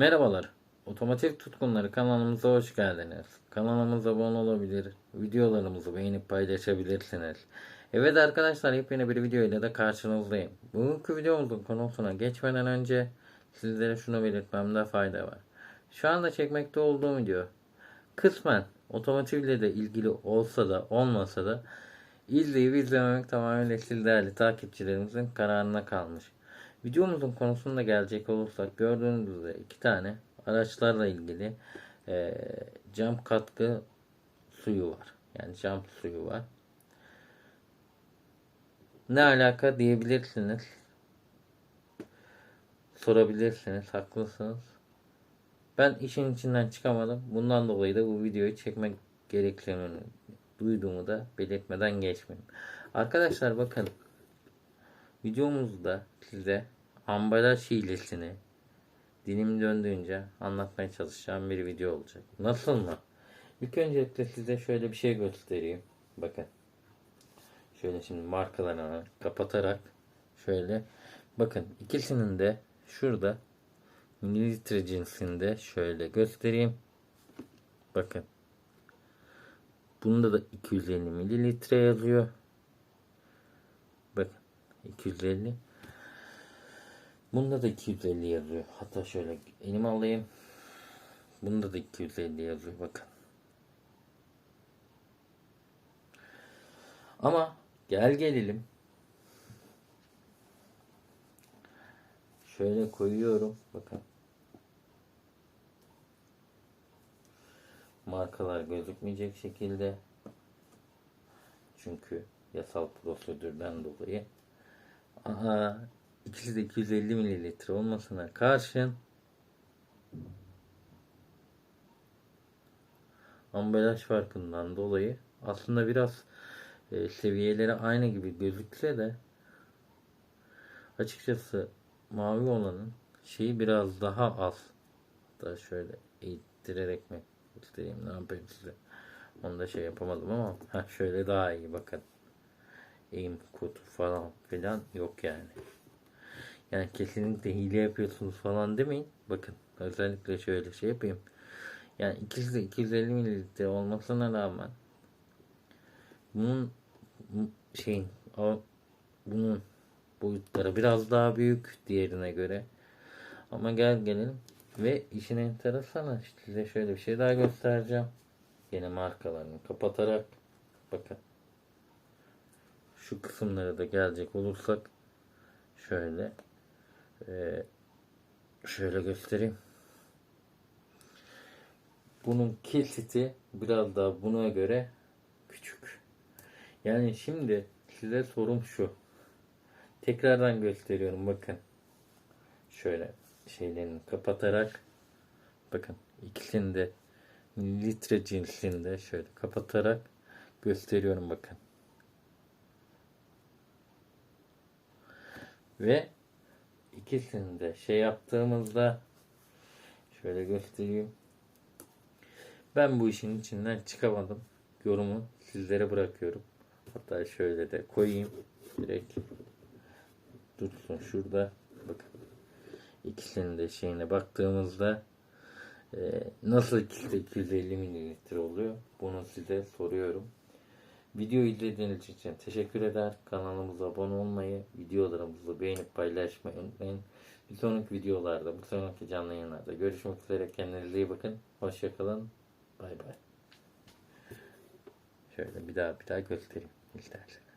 Merhabalar. Otomotiv tutkunları kanalımıza hoş geldiniz. Kanalımıza abone olabilir, videolarımızı beğenip paylaşabilirsiniz. Evet arkadaşlar yepyeni bir video ile de karşınızdayım. Bugünkü videomuzun konusuna geçmeden önce sizlere şunu belirtmemde fayda var. Şu anda çekmekte olduğum video kısmen otomotivle de ilgili olsa da olmasa da izleyip izlememek tamamen siz değerli takipçilerimizin kararına kalmış. Videomuzun konusunda gelecek olursak gördüğünüz üzere iki tane araçlarla ilgili eee, cam katkı suyu var. Yani cam suyu var. Ne alaka diyebilirsiniz. Sorabilirsiniz. Haklısınız. Ben işin içinden çıkamadım. Bundan dolayı da bu videoyu çekmek gerektiğini duyduğumu da belirtmeden geçmeyeyim. Arkadaşlar bakın videomuzda size ambalaj hilesini dilim döndüğünce anlatmaya çalışacağım bir video olacak. Nasıl mı? İlk öncelikle size şöyle bir şey göstereyim. Bakın. Şöyle şimdi markalarını kapatarak şöyle bakın ikisinin de şurada mililitre cinsinde şöyle göstereyim. Bakın. Bunda da 250 mililitre yazıyor. Bakın 250. Bunda da 250 yazıyor. Hatta şöyle elime alayım. Bunda da 250 yazıyor bakın. Ama gel gelelim. Şöyle koyuyorum. Bakın. Markalar gözükmeyecek şekilde. Çünkü yasal prosedürden dolayı. Aha, ikisi de 250 mililitre olmasına karşın ambalaj farkından dolayı aslında biraz e, seviyeleri aynı gibi gözükse de açıkçası mavi olanın şeyi biraz daha az. Hatta şöyle eğittirerek mi göstereyim ne yapayım size. Onu da şey yapamadım ama heh, şöyle daha iyi bakın. Eğim kodu falan filan yok yani. Yani kesinlikle hile yapıyorsunuz falan demeyin. Bakın özellikle şöyle şey yapayım. Yani ikisi de 250 mililitre olmasına rağmen bunun bu şeyin o bunun boyutları biraz daha büyük diğerine göre. Ama gel gelelim ve işin enteresanı size şöyle bir şey daha göstereceğim. Yine markalarını kapatarak bakın şu kısımlara da gelecek olursak şöyle eee, şöyle göstereyim. Bunun kesiti biraz daha buna göre küçük. Yani şimdi size sorum şu. Tekrardan gösteriyorum bakın. Şöyle şeylerini kapatarak bakın ikisini de litre cinsinde şöyle kapatarak gösteriyorum bakın. Ve ikisini de şey yaptığımızda şöyle göstereyim. Ben bu işin içinden çıkamadım. Yorumu sizlere bırakıyorum. Hatta şöyle de koyayım. Direkt dursun şurada. Bakın. İkisinin de şeyine baktığımızda e, nasıl ikisi de 250 mililitre oluyor? Bunu size soruyorum. Video izlediğiniz için teşekkür eder. Kanalımıza abone olmayı, videolarımızı beğenip paylaşmayı unutmayın. Bir sonraki videolarda, bir sonraki canlı yayınlarda görüşmek üzere. Kendinize iyi bakın. Hoşçakalın. Bay bay. Şöyle bir daha bir daha göstereyim isterseniz.